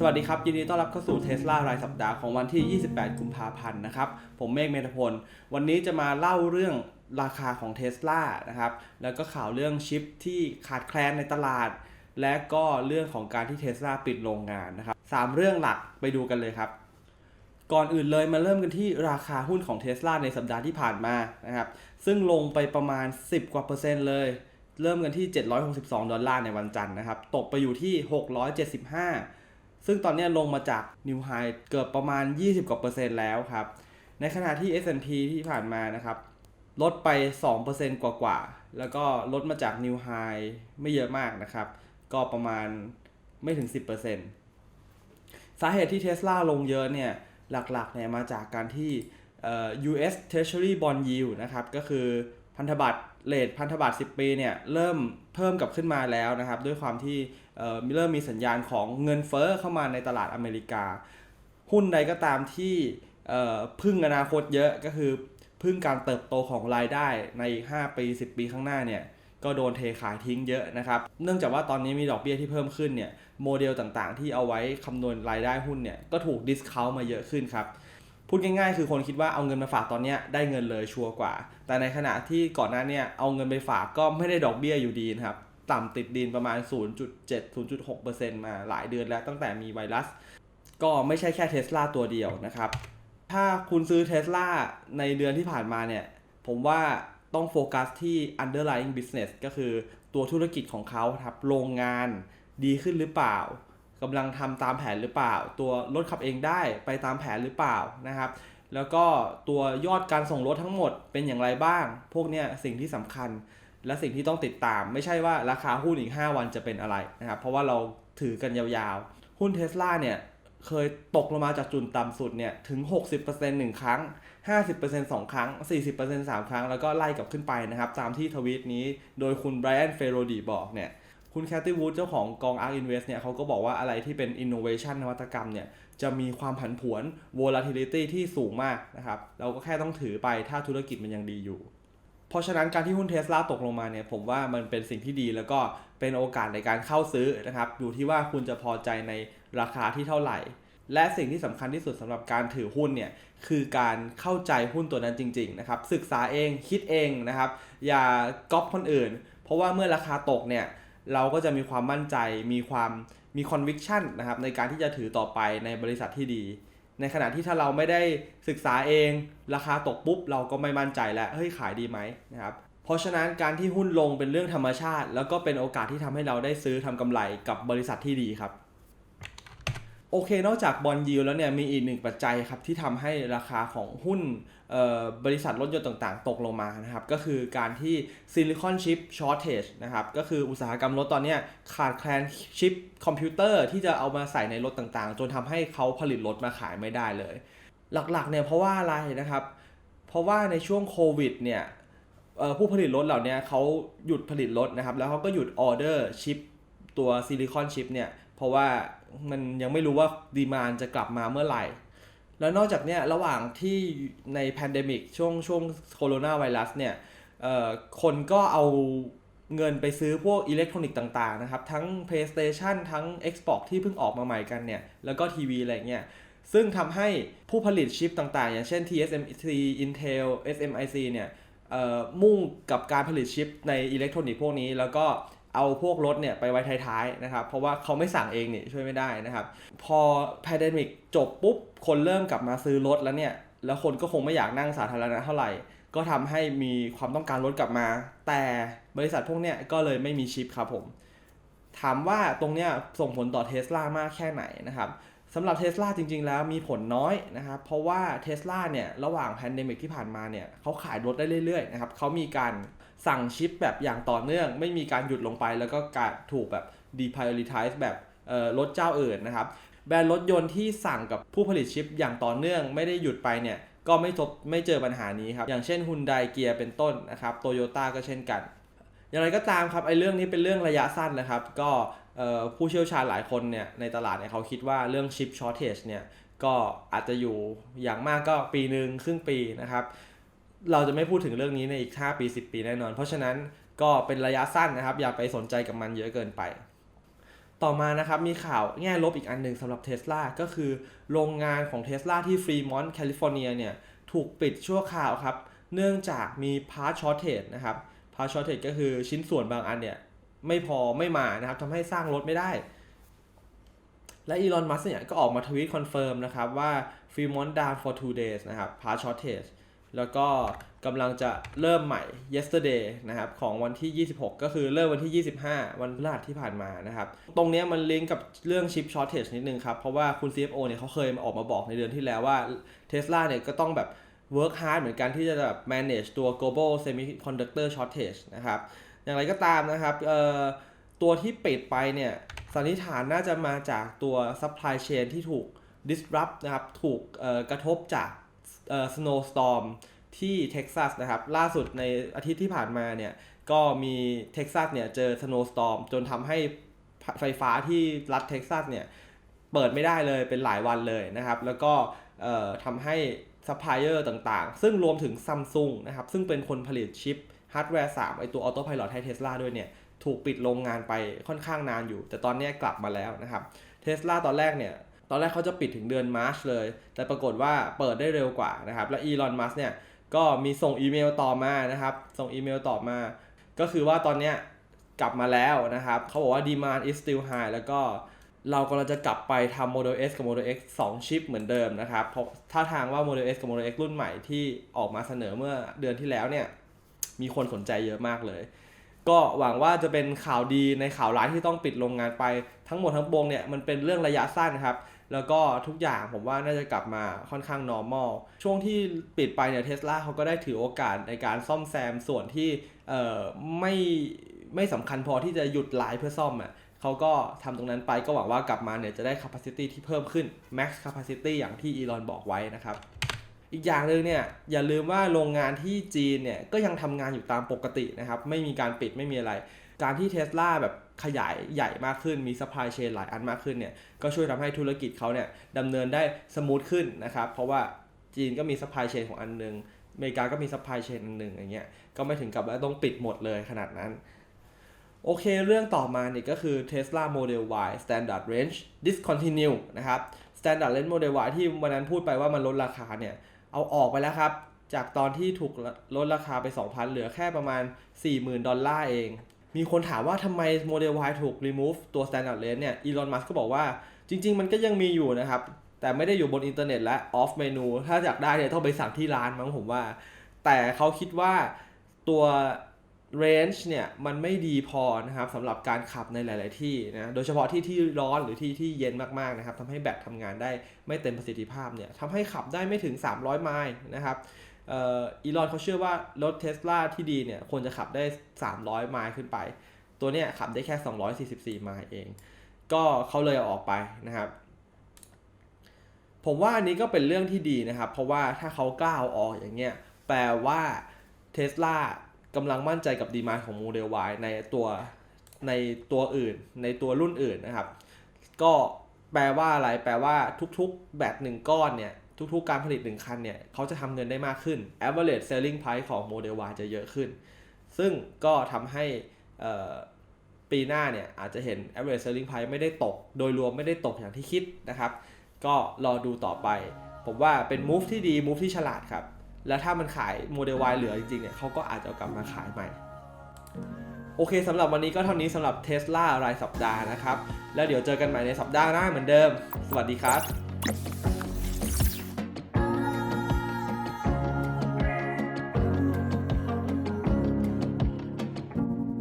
สวัสดีครับ ยินดีต้อนรับเข้าสู่เทสลารายสัปดาห์ของวันที่ 28 กุมภาพันธ์นะครับ ผมเมฆเมธพล วันนี้จะมาเล่าเรื่องราคาของเทสลานะครับ แล้วก็ข่าวเรื่องชิปที่ขาดแคลนในตลาด และก็เรื่องของการที่เทสลาปิดโรงงานนะครับสามเรื่องหลักไปดูกันเลยครับ ก่อนอื่นเลยมาเริ่มกันที่ราคาหุ้นของเท s l a ในสัปดาห์ที่ผ่านมานะครับ ซึ่งลงไปประมาณ 10 กว่าเปอร์เซ็นต์เลย เริ่มกันที่ 762 ดอลลาร์ในวันจันทร์นะครับ ตกไปอยู่ที่ 675 ซึ่งตอนนี้ลงมาจากนิวไฮเกือบประมาณ 20 กว่าเปอร์เซ็นต์แล้วครับ ในขณะที่ S&P ที่ผ่านมานะครับ ลดไป 2%กว่ากว่าๆแล้วก็ลดมาจากนิวไฮไม่เยอะมากนะครับ ก็ประมาณไม่ถึง 10%สาเหตุที่เท s l a ลงเยอะเนี่ยหลักๆเนี่ยมาจากการที่อ่อ US Treasury Bond Yield นะครับ ก็คือ พันธบัตรเลทพันธบัตร10 ปีเนี่ยเริ่มเพิ่มกับขึ้นมาแล้วนะครับด้วยความที่เอ่อเริ่มมีสัญญาณของเงินเฟ้อเข้ามาในตลาดอเมริกา หุ้นใดก็ตามที่เอ่อพึ่งอนาคตเยอะก็คือพึ่งการเติบโตของรายได้ใน 5 ปี 10 ปีข้างหน้าเนี่ยก็โดนเทขายทิ้งเยอะนะครับ เนื่องจากว่าตอนนี้มีดอกเบี้ยที่เพิ่มขึ้นเนี่ยโมเดลต่างๆ ที่เอาไว้คำนวณรายได้หุ้นเนี่ยก็ถูกดิสคาวมาเยอะขึ้นครับ พูดง่ายๆ คือคนคิดว่าเอาเงินมาฝากตอนนี้ได้เงินเลยชัวร์กว่า แต่ในขณะที่ก่อนหน้าเนี่ยเอาเงินไปฝากก็ไม่ได้ดอกเบี้ยอยู่ดีนะครับ ต่ำติดดินประมาณ 0.7-0.6%มาหลายเดือนแล้วตั้งแต่มีไวรัส ก็ไม่ใช่แค่เทสลาตัวเดียวนะครับ ถ้าคุณซื้อเทสลาในเดือนที่ผ่านมาเนี่ย ผมว่าต้องโฟกัสที่ underlying business ก็คือตัวธุรกิจของเขาครับ โรงงานดีขึ้นหรือเปล่า กำลังทำตามแผนหรือเปล่า ตัวรถขับเองได้ไปตามแผนหรือเปล่านะครับ แล้วก็ตัวยอดการส่งรถทั้งหมดเป็นอย่างไรบ้าง พวกเนี้ยสิ่งที่สำคัญและสิ่งที่ต้องติดตาม ไม่ใช่ว่าราคาหุ้นอีก 5 วันจะเป็นอะไรนะครับเพราะว่าเราถือกันยาวๆ หุ้นเทสลาเนี่ยเคยตกลงมาจากจุดต่ำสุดเนี่ยถึง 60%หนึ่งครั้ง 50% 2 ครั้ง 40% 3 ครั้ง แล้วก็ไล่กลับขึ้นไปนะครับ ตามที่ทวีตนี้โดยคุณไบรอันเฟโรดีบอกเนี่ย คุณแคทตี้วูดเจ้าของกอง ARK Invest เนี่ยเขาก็บอกว่าอะไรที่เป็น innovation นวัตกรรมเนี่ยจะมีความผันผวน volatility ที่สูงมากนะครับเราก็แค่ต้องถือไปถ้าธุรกิจมันยังดีอยู่ เพราะฉะนั้นการที่หุ้นเทสลาตกลงมาเนี่ยผมว่ามันเป็นสิ่งที่ดีแล้วก็เป็นโอกาสในการเข้าซื้อนะครับอยู่ที่ว่าคุณจะพอใจในราคาที่เท่าไหร่ และสิ่งที่สำคัญที่สุดสำหรับการถือหุ้นเนี่ยคือการเข้าใจหุ้นตัวนั้นจริงๆนะครับศึกษาเองคิดเองนะครับอย่าก๊อปคนอื่น เพราะว่าเมื่อราคาตกเนี่ย เราก็จะมีความมั่นใจ มีความมี conviction นะครับในการที่จะถือต่อไปในบริษัทที่ดี ในขณะที่ถ้าเราไม่ได้ศึกษาเอง ราคาตกปุ๊บ เราก็ไม่มั่นใจแล้วเฮ้ยขายดีไหมนะครับเพราะฉะนั้นการที่หุ้นลงเป็นเรื่องธรรมชาติ แล้วก็เป็นโอกาสที่ทำให้เราได้ซื้อทำกำไรกับบริษัทที่ดีครับ โอเค นอกจากบอลยิวแล้วเนี่ยมีอีกหนึ่งปัจจัยครับที่ทำให้ราคาของหุ้นบริษัทรถยนต์ต่างๆ ตกลงมานะครับ ก็คือการที่ซิลิคอนชิปช็อตเทจนะครับ ก็คืออุตสาหกรรมรถตอนนี้ขาดแคลนชิปคอมพิวเตอร์ที่จะเอามาใส่ในรถต่างๆ จนทำให้เขาผลิตรถมาขายไม่ได้เลย หลักๆเนี่ยเพราะว่าอะไรนะครับ เพราะว่าในช่วงโควิดเนี่ยผู้ผลิตรถเหล่านี้เขาหยุดผลิตรถนะครับ แล้วเขาก็หยุดออเดอร์ชิปตัวซิลิคอนชิปเนี่ย เพราะว่ามันยังไม่รู้ว่าดีมานจะกลับมาเมื่อไหร่ แล้วนอกจากเนี้ยระหว่างที่ในแพนเดมิกช่วงช่วงโคโรนาไวรัสเนี่ยคนก็เอาเงินไปซื้อพวกอิเล็กทรอนิกส์ต่างๆนะครับ ทั้ง PlayStation ทั้ง Xbox ที่เพิ่งออกมาใหม่กันเนี่ย แล้วก็ทีวีอะไรเงี้ยซึ่งทำให้ผู้ผลิตชิปต่างๆ อย่างเช่น TSMC Intel SMIC เนี่ยเอ่อมุ่งกับการผลิตชิปในอิเล็กทรอนิกส์พวกนี้ แล้วก็ เอาพวกรถเนี่ยไปไว้ท้ายๆนะครับ เพราะว่าเขาไม่สั่งเองเนี่ยช่วยไม่ได้นะครับ พอแพนเดมิกจบปุ๊บ คนเริ่มกลับมาซื้อรถแล้วเนี่ย แล้วคนก็คงไม่อยากนั่งสาธารณะเท่าไหร่ ก็ทำให้มีความต้องการรถกลับมา แต่บริษัทพวกเนี้ยก็เลยไม่มีชิปครับผม ถามว่าตรงเนี้ยส่งผลต่อเทสลามากแค่ไหนนะครับสำหรับเทสลาจริง ๆ แล้วมีผลน้อยนะครับ เพราะว่าเทสลาเนี่ยระหว่างแพนเดมิกที่ผ่านมาเนี่ยเขาขายรถได้เรื่อยๆนะครับเขามีการ สั่งชิปแบบอย่างต่อเนื่อง ไม่มีการหยุดลงไป แล้วก็การถูกแบบ deprioritize แบบรถเจ้าอื่นนะครับ แบรนด์รถยนต์ที่สั่งกับผู้ผลิตชิปอย่างต่อเนื่อง ไม่ได้หยุดไปเนี่ยก็ไม่ทบไม่เจอปัญหานี้ครับ อย่างเช่น Hyundai เกียร์เป็นต้นนะครับโตโยต้าก็เช่นกัน อย่างไรก็ตามครับไอ้เรื่องนี้เป็นเรื่องระยะสั้นนะครับ ก็ผู้เชี่ยวชาญหลายคนเนี่ยในตลาดเนี่ยเขาคิดว่าเรื่องชิปช็อตเทจเนี่ยก็อาจจะอยู่อย่างมากก็ปีหนึ่งครึ่งปีนะครับ เราจะไม่พูดถึงเรื่องนี้ในอีก 5 ปี 10 ปีแน่นอน เพราะฉะนั้นก็เป็นระยะสั้นนะครับ อย่าไปสนใจกับมันเยอะเกินไป ต่อมานะครับมีข่าวแง่ลบอีกอันหนึ่งสำหรับ Tesla ก็คือโรงงานของ Tesla ที่ฟรีมอนต์แคลิฟอร์เนียเนี่ยถูกปิดชั่วคราวครับ เนื่องจากมีพาร์ s ช็อตเท e นะครับพาร์ s ช็อตเท e ก็คือชิ้นส่วนบางอันเนี่ยไม่พอไม่มานะครับทำให้สร้างรถไม่ได้ และอีลอนมัสเนี่ยก็ออกมาทวีตคอนเฟิร์มนะครับว่า Fremont down for two days นะครับ part shortage แล้วก็กำลังจะเริ่มใหม่ yesterday นะครับของวันที่ 26 ก็คือเริ่มวันที่ 25 วันพฤหัสที่ผ่านมานะครับ ตรงนี้มันลิงก์กับเรื่อง chip shortage นิดนึงครับ เพราะว่าคุณ CFO เนี่ยเขาเคยออกมาบอกในเดือนที่แล้วว่า Tesla เนี่ยก็ต้องแบบ work hard เหมือนกันที่จะแบบ manage ตัว global semiconductor shortage นะครับ อย่างไรก็ตามนะครับตัวที่ปิดไปเนี่ยสันนิษฐานน่าจะมาจากตัว supply chain ที่ถูก disrupt นะครับ ถูกกระทบจาก เอ่อ snowstorm ที่เท็กซัสนะครับ ล่าสุดในอาทิตย์ที่ผ่านมาเนี่ย ก็มีเท็กซัสเนี่ยเจอ snowstorm จนทำให้ไฟฟ้าที่รัฐเท็กซัสเนี่ย เปิดไม่ได้เลยเป็นหลายวันเลยนะครับ แล้วก็เอ่อทำให้ซัพพลายเออร์ต่างๆ ซึ่งรวมถึงซัมซุงนะครับ ซึ่งเป็นคนผลิตชิปฮาร์ดแวร์3ไอตัวออโต้พ l o t ให้เทสลาด้วยเนี่ย ถูกปิดโรงงานไปค่อนข้างนานอยู่ แต่ตอนนี้กลับมาแล้วนะครับเทสลาตอนแรกเนี่ย ตอนแรกเขาจะปิดถึงเดือนมาร์ชเลย แต่ปรากฏว่าเปิดได้เร็วกว่านะครับ และอีลอนมัสเนี่ยก็มีส่งอีเมลต่อมานะครับ ส่งอีเมลต่อมา ก็คือว่าตอนเนี้ยกลับมาแล้วนะครับ เขาบอกว่า demand is still high แล้วก็เรากำลังจะกลับไปทำ Model S กับ Model X 2 ชิปเหมือนเดิมนะครับเพราะถ้าทางว่า Model S กับ Model X รุ่นใหม่ที่ออกมาเสนอเมื่อเดือนที่แล้วเนี่ย มีคนสนใจเยอะมากเลย ก็หวังว่าจะเป็นข่าวดีในข่าวร้ายที่ต้องปิดโรงงานไป ทั้งหมดทั้งปวงเนี่ยมันเป็นเรื่องระยะสั้นครับ แล้วก็ทุกอย่างผมว่าน่าจะกลับมาค่อนข้าง normal ช่วงที่ปิดไปเนี่ยเทสลาเขาก็ได้ถือโอกาสในการซ่อมแซมส่วนที่เอ่อไม่ไม่สำคัญพอที่จะหยุดไลฟ์เพื่อซ่อมอะเขาก็ทำตรงนั้นไปก็หวังว่ากลับมาเนี่ยจะได้ capacity ที่เพิ่มขึ้น max capacity อย่างที่อีลอนบอกไว้นะครับ อีกอย่างหนึ่งเนี่ยอย่าลืมว่าโรงงานที่จีนเนี่ยก็ยังทำงานอยู่ตามปกตินะครับไม่มีการปิดไม่มีอะไร การที่เทสลาแบบขยายใหญ่มากขึ้นมี supply chain หลายอันมากขึ้นเนี่ยก็ช่วยทำให้ธุรกิจเขาเนี่ยดำเนินได้สมูทขึ้นนะครับเพราะว่าจีนก็มี supply chain ของอันหนึงอเมริกาก็มี supply chain อันหนึ่งอย่างเงี้ยก็ไม่ถึงกับว่าต้องปิดหมดเลยขนาดนั้น โอเคเรื่องต่อมาเนี่ยก็คือ Tesla Model Y Standard Range discontinue นะครับ Standard Range Model Y ที่วันนั้นพูดไปว่ามันลดราคาเนี่ย เอาออกไปแล้วครับ จากตอนที่ถูกลดราคาไป 2,000 เหลือแค่ประมาณ 40,000 ดอลลาร์เอง มีคนถามว่าทำไมโมเดล Y ถูก remove ตัว Standard lens เนี่ยอีลอนมัสก็บอกว่าจริง ๆ มันก็ยังมีอยู่นะครับ แต่ไม่ได้อยู่บนอินเทอร์เน็ตและออฟเมนูถ้าอยากได้เนี่ยต้องไปสั่งที่ร้านมั้งผมว่า แต่เขาคิดว่าตัว range เนี่ยมันไม่ดีพอนะครับสำหรับการขับในหลาย ๆ ที่นะโดยเฉพาะที่ที่ร้อนหรือที่ที่เย็นมาก ๆ นะครับทำให้แบตทำงานได้ไม่เต็มประสิทธิภาพเนี่ยทำให้ขับได้ไม่ถึง 300 ไมล์นะครับอีลอนเขาเชื่อว่ารถเทสลาที่ดีเนี่ยควรจะขับได้ 300 ไมล์ขึ้นไป ตัวเนี้ยขับได้แค่ 244 ไมล์เอง ก็เขาเลยเอาออกไปนะครับผมว่าอันนี้ก็เป็นเรื่องที่ดีนะครับ เพราะว่าถ้าเขากล้าเอาออกอย่างเงี้ยแปลว่าเทสลา กำลังมั่นใจกับดีมานของโมเดล Y ในตัวในตัวอื่น ในตัวรุ่นอื่นนะครับ ก็แปลว่าอะไร แปลว่าทุกๆ แบตหนึ่งก้อนเนี่ย ทุกๆ การผลิตหนึ่งคันเนี่ย เขาจะทำเงินได้มากขึ้น average selling price ของโมเดล Y จะเยอะขึ้น ซึ่งก็ทำให้ปีหน้าเนี่ย อาจจะเห็น average selling price ไม่ได้ตก โดยรวมไม่ได้ตกอย่างที่คิดนะครับ ก็รอดูต่อไป ผมว่าเป็น move ที่ดี move ที่ฉลาดครับ แล้วถ้ามันขายโมเดล Y เหลือจริงๆเนี่ยเขาก็อาจจะกลับมาขายใหม่ โอเคสำหรับวันนี้ก็เท่านี้สำหรับ Tesla รายสัปดาห์นะครับ แล้วเดี๋ยวเจอกันใหม่ในสัปดาห์หน้าเหมือนเดิม สวัสดีครับ